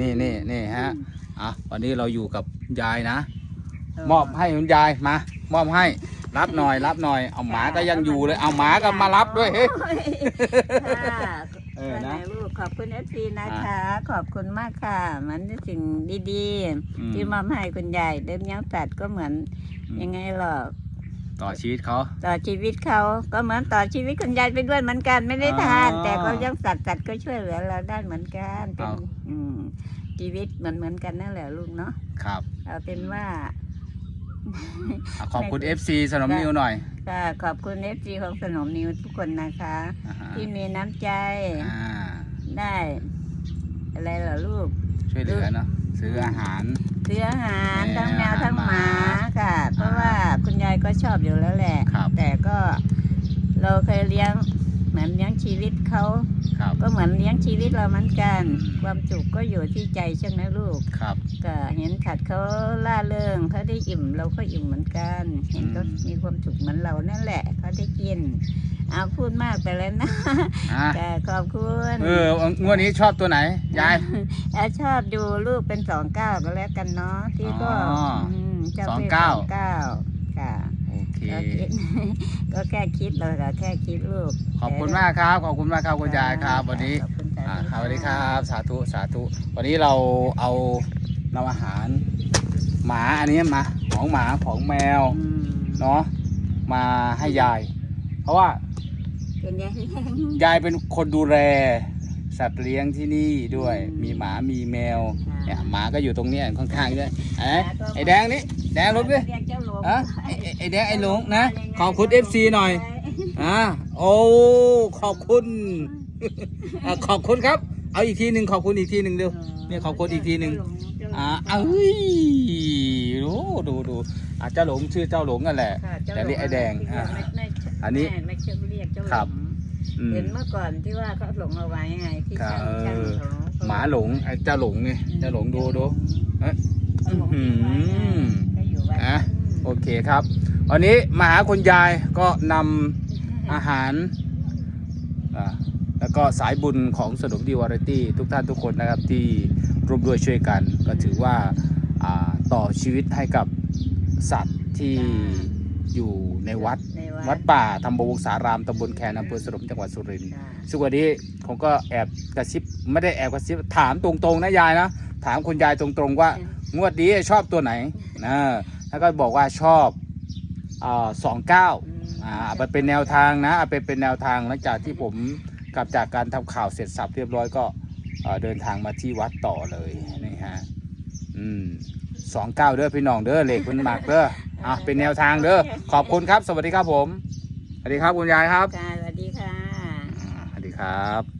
นี่นี่นี่ฮะอะวันนี้เราอยู่กับยายนะ มอบให้คุณยายมามอบให้รับหน่อย รับหน่อยเอาหมาก็ยังอยู่เลย เอาหมาก็มารับด้วยเฮ้ยค่ะเออนะลูกขอบคุณเอฟซีนะคะ ขอบคุณมากค่ะ มันเป็นสิ่งดีอืมๆที่มอบให้คุณยายเดิมยังสัตว์ก็เหมือนอืมยังไงหรอก ต่อชีวิตเขา ต่อชีวิตเขาก็เหมือนต่อชีวิตคุณยายไปด้วยเหมือนกันไม่ได้ทาน อ๋อ แต่ก็ยังสัตว์สัตว์ก็ช่วยเหลือเราได้เหมือนกันเป็นเอาอืมชีวิตเหมือนเหมือนกันนั่นแหละลูกเนาะครับเอาเป็นว่า อะขอบคุณ FC สนมนิวหน่อยค่ะขอบคุณเอฟซีของสนมนิวทุกคนนะคะ อ่าฮะที่มีน้ำใจอ่าได้ อะไรเหรอลูก ช่วยเหลือเนาะซื้ออาหาร ซื้ออาหารแม่ทั้ง ก็ชอบอยู่แล้วแหละ ครับแต่ก็เราเคยเลี้ยงเหมือนเลี้ยงชีวิตเขาครับก็เหมือนเลี้ยงชีวิตเราเหมือนกัน ความสุขก็อยู่ที่ใจใช่ไหมลูก ครับ ก็เห็นขัดเขาล่าเริงเขาได้อิ่มเราก็อิ่มเหมือนกัน เห็นเขาอืมมีความสุขเหมือนเรานั่นแหละเขาได้กินเอาพูดมากไปแล้วนะอะแต่ขอบคุณเอองวดนี้ชอบตัวไหน ยาย แอดชอบดูลูกเป็นสองเก้าก็แล้วกันเนาะที่ก็อ๋ออืมชอบสองเลขเก้า สองเก้าค่ะโอเค ก็คิด ก็แค่คิดเราก็แค่คิดลูกขอบคุณมากครับ ขอบคุณมากครับคุณยายครับ วันนี้ขอบคุณจ้ะอ่าครับสวัสดีครับ สาธุสาธุ วันนี้เราเอานำอาหาร หมาอันนี้มาของหมาของแมวอืมเนาะมาให้ยาย เพราะว่าเป็นยังไงยายเป็นคนดูแลสัตว์เลี้ยงที่นี่ด้วยอืมมีหมามีแมวค่ะเนี่ยหมาก็อยู่ตรงเนี้ยข้างๆด้วยไอ้ไอ้แดงนี่ แดงลุกดิเรียกเจ้าหลงอะไอ้ไอ้ไอ้แดงไอ้หลงนะ ขอบคุณเอฟซีหน่อยอ่าโอ้ขอบคุณอะขอบคุณครับ เอาอีกทีหนึ่งขอบคุณอีกทีหนึ่งเร็วเนี่ยขอบคุณอีกทีหนึ่งอ่าเอ้ยดูดูดูอาจจะหลงชื่อเจ้าหลงกันแหละ ค่ะเจ้าหลแต่นี่ไอ้แดงอ่าไม่ไม่อันนี้แม่ไม่เชื่อเรียกเจ้าหลครับ งอืม เห็นเมื่อก่อนที่ว่าเขาหลงเอาไว้ไงที่ครับช่างช่างเออเขาหมาหลงไอ้เจ้าหลงไงเจ้าหลงดูดู เอ๊ะเขาหลงอยู่ไว้ไง คครับวันนี้มาหาคุณยายก็นำอาหารอ่าแล้วก็สายบุญของสนมดีวาไรตี้ทุกท่านทุกคนนะครับที่ร่วมด้วยช่วยกัน ก็ถือว่าอ่าต่อชีวิตให้กับสัตว์ที่อยู่ในวัดในวัวัดดป่าธรรมวงสารามตำบลแคนอำเภอสนมจังหวัดสุรินทร์ค่ะซึ่งวันนี้ผมก็แอบกระซิบไม่ได้แอบกระซิบถามตรงๆนะยายนะ ถามคุณยายตรงๆว่างวดนี้ชอบตัวไหนนะ แล้วก็บอกว่าชอบสองเก้าอืมอ่าเอาไปเป็นแนวทางนะเอาไปเป็นแนวทางหลังจากที่ผมกลับจากการทำข่าวเสร็จสับเรียบร้อยก็เอ่อเดินทางมาที่วัดต่อเลยนี่ฮะอืมสองเก้าเด้อพี่น้องเด้อเหล็กคุณหมักเด้ออะเป็นแนวทางเด้อขอบคุณครับ สวัสดีครับผมสวัสดีครับคุณยายครับค่ะสวัสดีค่ะอ่าสวัสดีครับ